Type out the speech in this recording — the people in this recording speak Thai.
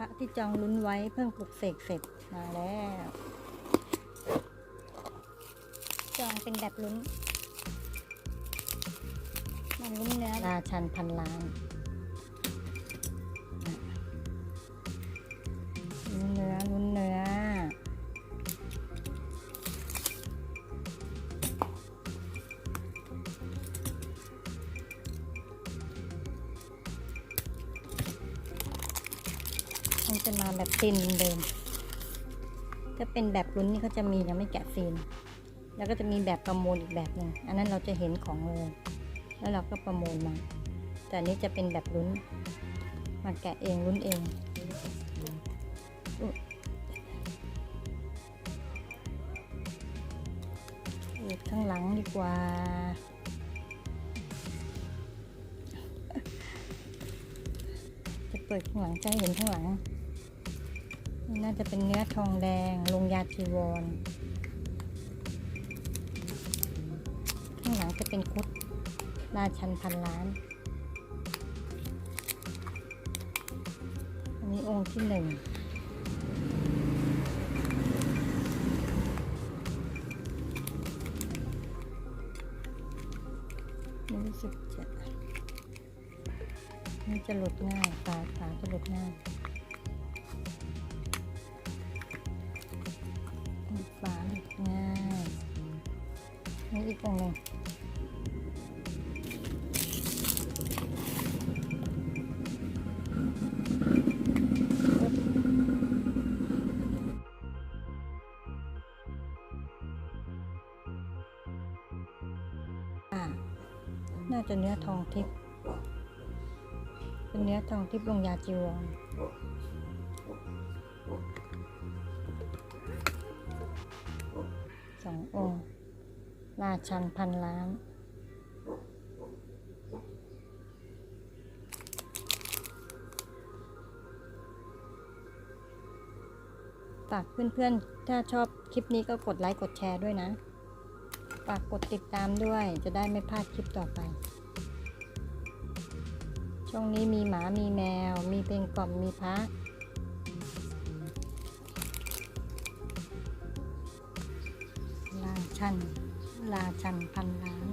ระที่จองลุ้นไว้เพิ่งปลุกเสกเสร็จมาแล้ว จองเป็นแบบลุ้น มันลุ้นเนื้อราชันพันล้าน มันจะมาแบบซีนเดิม ถ้าเป็นแบบลุ้นนี่เขาจะมียังไม่แกะซีน แล้วก็จะมีแบบประมูลอีกแบบหนึ่งอันนั้นเราจะเห็นของเลย แล้วเราก็ประมูลมา แต่นี้จะเป็นแบบลุ้น มาแกะเองลุ้นเองอุ๊ยอูดข้างหลังดีกว่า เปิดข้างหลังจะเห็นข้างหลังนี่น่าจะเป็นเนื้อทองแดงลงยาจีวร ข้างหลังจะเป็นคุดราชันพันล้าน อันนี้องค์ที่หนึ่งนี่รู้สึกจะ นี่จะหลุดง่ายฝาฝาจะหลุดง่ายฝาหลุดง่ายนี่อีกองค์หนึ่งอ่าน่าจะเนื้อทองทิพย์ เป็นเนื้อทองทิพย์ลงยาจีวรสององค์ราชันพันล้านฝากเพื่อนๆ ถ้าชอบคลิปนี้ก็กดไลค์ กดแชร์ด้วยนะ ฝากกดติดตามด้วย จะได้ไม่พลาดคลิปต่อไป ช่วงนี้มีหมามีแมว มีเพลงกล่อมมีพระลาชันลาชันพันล้าน